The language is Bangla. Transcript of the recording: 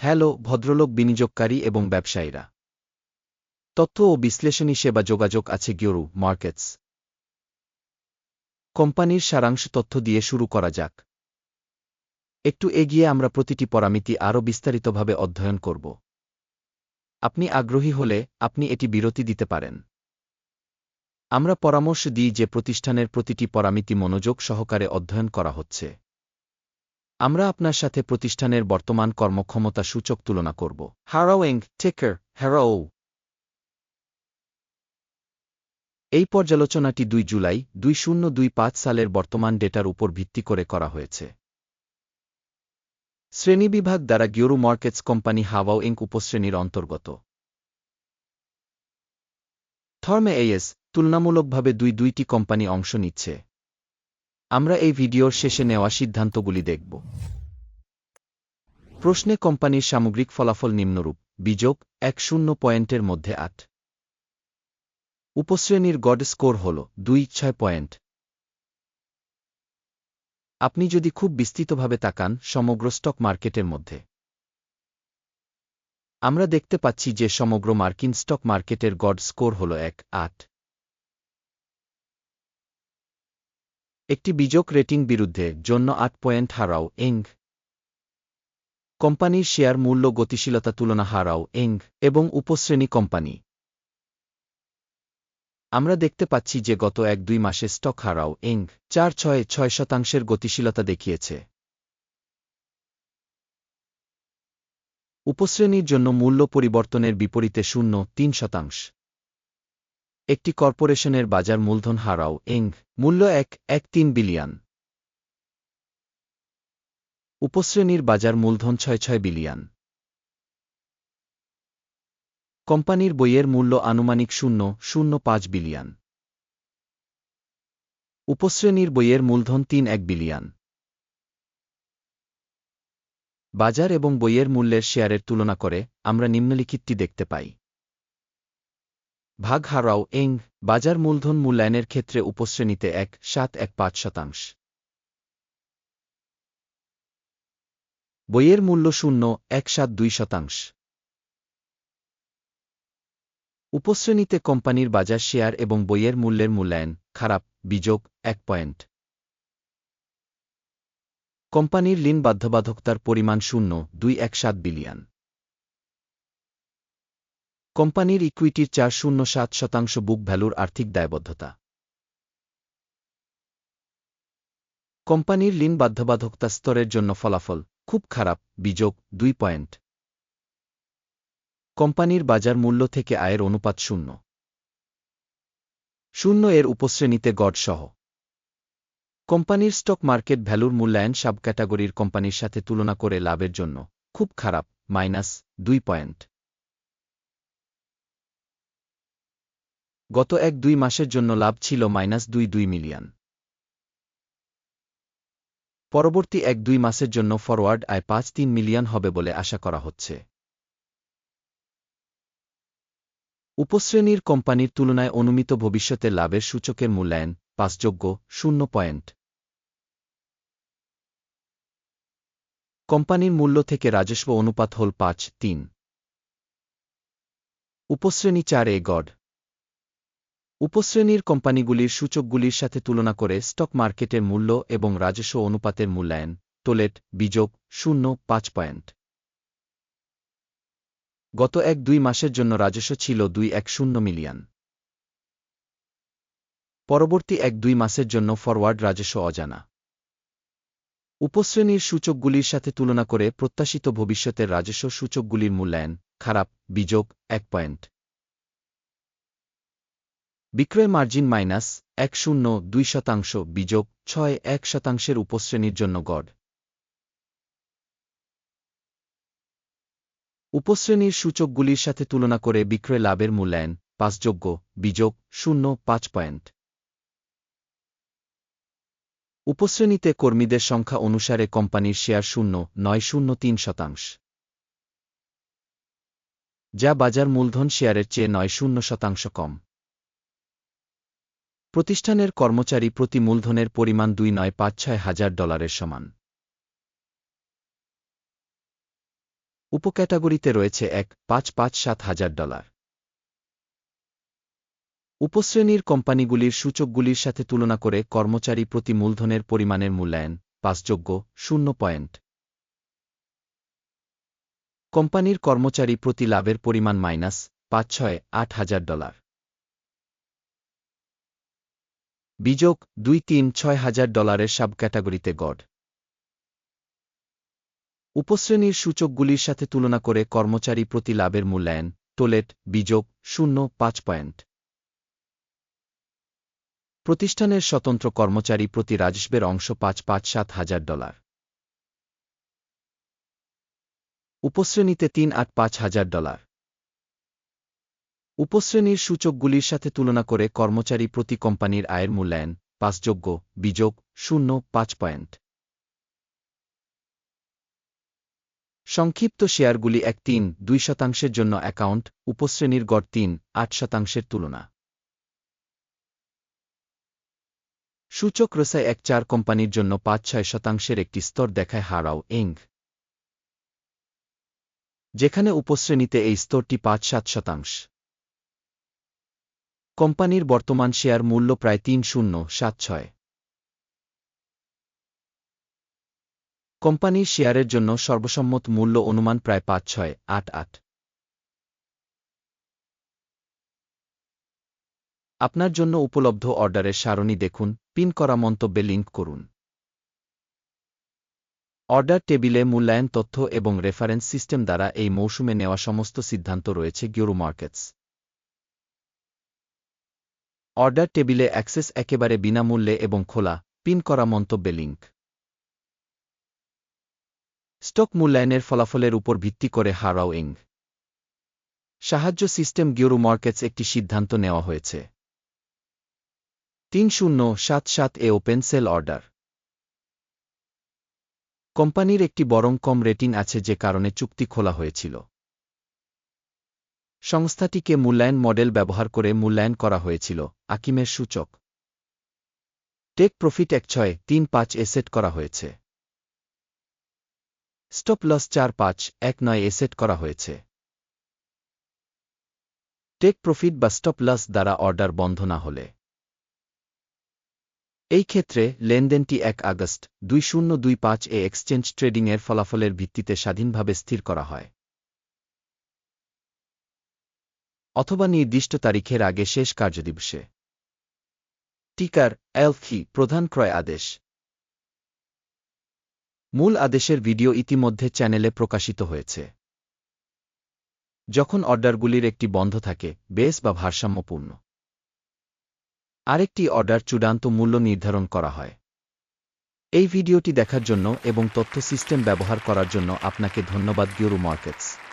হ্যালো, ভদ্রলোক, বিনিয়োগকারী এবং ব্যবসায়ীরা। তথ্য ও বিশ্লেষণী সেবা যোগাযোগ আছে গিওরু মার্কেটস। কোম্পানির সারাংশ তথ্য দিয়ে শুরু করা যাক। একটু এগিয়ে আমরা প্রতিটি পরামিতি আরও বিস্তারিতভাবে অধ্যয়ন করব। আপনি আগ্রহী হলে আপনি এটি বিরতি দিতে পারেন। আমরা পরামর্শ দিই যে প্রতিষ্ঠানের প্রতিটি পরামিতি মনোযোগ সহকারে অধ্যয়ন করা হচ্ছে। আমরা আপনার সাথে প্রতিষ্ঠানের বর্তমান কর্মক্ষমতা সূচক তুলনা করব। হারাওয়েং টেকার হ্যারাও এই পর্যালোচনাটি দুই জুলাই, দুই শূন্য, দুই পাঁচ সালের বর্তমান ডেটার উপর ভিত্তি করে করা হয়েছে। শ্রেণীবিভাগ দ্বারা গিওরু মার্কেটস কোম্পানি হাওয়াও ইঙ্ক উপশ্রেণীর অন্তর্গত। থর্মে এইএস তুলনামূলকভাবে দুই দুইটি কোম্পানি অংশ নিচ্ছে। আমরা এই ভিডিওর শেষে নেওয়া সিদ্ধান্তগুলি দেখব। প্রশ্নে কোম্পানির সামগ্রিক ফলাফল নিম্নরূপ বিযোগ এক শূন্য পয়েন্টের মধ্যে আট। উপশ্রেণীর গড স্কোর হল দুই ছয় পয়েন্ট। আপনি যদি খুব বিস্তৃতভাবে তাকান, সমগ্র স্টক মার্কেটের মধ্যে। আমরা দেখতে পাচ্ছি যে সমগ্র মার্কিন স্টক মার্কেটের গড স্কোর হল এক, আট। একটি বিযোগ রেটিং বিরুদ্ধে জন্য আট পয়েন্ট হারাও এং। কোম্পানির শেয়ার মূল্য গতিশীলতা তুলনা হারাও এং এবং উপশ্রেণী কোম্পানি। আমরা দেখতে পাচ্ছি যে গত এক দুই মাসে স্টক হারাও এং চার ছয় ছয় শতাংশের গতিশীলতা দেখিয়েছে। উপশ্রেণীর জন্য মূল্য পরিবর্তনের বিপরীতে শূন্য তিন শতাংশ। একটি কর্পোরেশনের বাজার মূলধন হারাও, এং, মূল্য এক এক তিন বিলিয়ন। উপশ্রেণীর বাজার মূলধন ছয় ছয় বিলিয়ন। কোম্পানির বইয়ের মূল্য আনুমানিক শূন্য শূন্য পাঁচ বিলিয়ন। উপশ্রেণীর বইয়ের মূলধন তিন এক বিলিয়ন। বাজার এবং বইয়ের মূল্যের শেয়ারের তুলনা করে আমরা নিম্নলিখিতটি দেখতে পাই। ভাগ হারাও এং, বাজার মূলধন মূল্যায়নের ক্ষেত্রে উপশ্রেণীতে এক, সাত এক পাঁচ শতাংশ। বইয়ের মূল্য শূন্য, এক সাত দুই শতাংশ। উপশ্রেণীতে কোম্পানির বাজার শেয়ার এবং বইয়ের মূল্যের মূল্যায়ন, খারাপ, বিযোগ, এক পয়েন্ট। কোম্পানির ঋণ বাধ্যবাধকতার পরিমাণ শূন্য, দুই এক সাত বিলিয়ন। কোম্পানির ইকুইটির চার শূন্য সাত শতাংশ বুক ভ্যালুর আর্থিক দায়বদ্ধতা। কোম্পানির ঋণ বাধ্যবাধকতা স্তরের জন্য ফলাফল খুব খারাপ, বিযোগ দুই পয়েন্ট। কোম্পানির বাজার মূল্য থেকে আয়ের অনুপাত শূন্য। শূন্য এর উপশ্রেণীতে গড় সহ। কোম্পানির স্টক মার্কেট ভ্যালুর মূল্যায়ন সাব ক্যাটাগরির কোম্পানির সাথে তুলনা করে লাভের জন্য খুব খারাপ, মাইনাস দুই পয়েন্ট। গত এক দুই মাসের জন্য লাভ ছিল মাইনাস দুই দুই মিলিয়ন। পরবর্তী এক দুই মাসের জন্য ফরওয়ার্ড আয় পাঁচ তিন মিলিয়ন হবে বলে আশা করা হচ্ছে। উপশ্রেণীর কোম্পানির তুলনায় অনুমিত ভবিষ্যতে লাভের সূচকের মূল্যায়ন পাঁচযোগ্য শূন্য পয়েন্ট। কোম্পানির মূল্য থেকে রাজস্ব অনুপাত হল পাঁচ তিন। উপশ্রেণী চার এ গড়। উপশ্রেণীর কোম্পানিগুলির সূচকগুলির সাথে তুলনা করে স্টক মার্কেটের মূল্য এবং রাজস্ব অনুপাতের মূল্যায়ন টোলেট বিযোগ, শূন্য, পাঁচ পয়েন্ট। গত এক দুই মাসের জন্য রাজস্ব ছিল দুই এক শূন্য মিলিয়ন। পরবর্তী এক দুই মাসের জন্য ফরওয়ার্ড রাজস্ব অজানা। উপশ্রেণীর সূচকগুলির সাথে তুলনা করে প্রত্যাশিত ভবিষ্যতের রাজস্ব সূচকগুলির মূল্যায়ন, খারাপ, বিযোগ, এক পয়েন্ট। বিক্রয় মার্জিন মাইনাস এক শূন্য দুই শতাংশ বিযোগ ছয় এক শতাংশের উপশ্রেণীর জন্য গড়। উপশ্রেণীর সূচকগুলির সাথে তুলনা করে বিক্রয় লাভের মূল্যায়ন পাঁচযোগ্য বিযোগ শূন্য পাঁচ পয়েন্ট। উপশ্রেণীতে কর্মীদের সংখ্যা অনুসারে কোম্পানির শেয়ার শূন্য নয় শূন্য তিন শতাংশ। যা বাজার মূলধন শেয়ারের চেয়ে নয় শূন্য শতাংশ কম। প্রতিষ্ঠানের কর্মচারী প্রতি মূলধনের পরিমাণ দুই নয় পাঁচ ছয় হাজার ডলারের সমান। উপক্যাটাগরিতে রয়েছে এক পাঁচ পাঁচ সাত হাজার ডলার। উপশ্রেণীর কোম্পানিগুলির সূচকগুলির সাথে তুলনা করে কর্মচারী প্রতি মূলধনের পরিমাণের মূল্যায়ন পাসযোগ্য শূন্য পয়েন্ট। কোম্পানির কর্মচারী প্রতি লাভের পরিমাণ মাইনাস পাঁচ ছয় আট হাজার ডলার। বিযোগ দুই তিন ছয় হাজার ডলারের সাব ক্যাটাগরিতে গড়। উপশ্রেণীর সূচকগুলির সাথে তুলনা করে কর্মচারী প্রতি লাভের মূল্যায়ন, টোলেট বিযোগ শূন্য, পাঁচ পয়েন্ট। প্রতিষ্ঠানের স্বতন্ত্র কর্মচারী প্রতি রাজস্বের অংশ পাঁচ পাঁচ সাত হাজার ডলার। উপশ্রেণীতে তিন আট পাঁচ হাজার ডলার। উপশ্রেণীর সূচকগুলির সাথে তুলনা করে কর্মচারী প্রতি কোম্পানির আয়ের মূল্যায়ন পাঁচযোগ্য, বিযোগ শূন্য, পাঁচ পয়েন্ট। সংক্ষিপ্ত শেয়ারগুলি এক তিন, দুই শতাংশের জন্য অ্যাকাউন্ট, উপশ্রেণীর গড় তিন, আট শতাংশের তুলনা। সূচক রসায় এক চার কোম্পানির জন্য পাঁচ ছয় শতাংশের একটি স্তর দেখায় হারাও এং। যেখানে উপশ্রেণীতে এই স্তরটি পাঁচ সাত শতাংশ। কোম্পানির বর্তমান শেয়ার মূল্য প্রায় তিন শূন্য, সাত ছয়। কোম্পানির শেয়ারের জন্য সর্বসম্মত মূল্য অনুমান প্রায় পাঁচ, ছয়, আট আট। আপনার জন্য উপলব্ধ অর্ডারের সারণী দেখুন, পিন করা মন্তব্যে লিঙ্ক করুন। অর্ডার টেবিলে মূল্যায়ন তথ্য এবং রেফারেন্স সিস্টেম দ্বারা এই মৌসুমে নেওয়া সমস্ত সিদ্ধান্ত রয়েছে গিওরু মার্কেটস। অর্ডার টেবিলে অ্যাক্সেস একেবারে বিনামূল্যে এবং খোলা, পিন করা মন্তব্যে লিঙ্ক স্টক মূল্যায়নের ফলাফলের উপর ভিত্তি করে হারাও ইং। সাহায্য সিস্টেম গিওরু মার্কেটস একটি সিদ্ধান্ত নেওয়া হয়েছে। তিন শূন্য সাত সাত এ ওপেন সেল অর্ডার। কোম্পানির একটি বরং কম রেটিং আছে যে কারণে চুক্তি খোলা হয়েছিল। সংস্থাটিকে মূল্যায়ন মডেল ব্যবহার করে মূল্যায়ন করা হয়েছিল, আকিমের সূচক। টেক প্রফিট এক ছয় তিন পাঁচ এ সেট করা হয়েছে। স্টপ লস চার পাঁচ এক নয় এ সেট করা হয়েছে। টেক প্রফিট বা স্টপ লস দ্বারা অর্ডার বন্ধ না হলে। এই ক্ষেত্রে লেনদেনটি এক আগস্ট দুই শূন্য দুই পাঁচ এ এক্সচেঞ্জ ট্রেডিংয়ের ফলাফলের ভিত্তিতে স্বাধীনভাবে স্থির করা হয়। অথবা নির্দিষ্ট তারিখের আগে শেষ কার্যদিবসে। টিকার এলফি প্রধান ক্রয় আদেশ। মূল আদেশের ভিডিও ইতিমধ্যে চ্যানেলে প্রকাশিত হয়েছে। যখন অর্ডারগুলির একটি বন্ধ থাকে, বেস বা ভারসাম্যপূর্ণ। আরেকটি অর্ডার চূড়ান্ত মূল্য নির্ধারণ করা হয়। এই ভিডিওটি দেখার জন্য এবং তথ্য সিস্টেম ব্যবহার করার জন্য আপনাকে ধন্যবাদ, গিওরু মার্কেটস।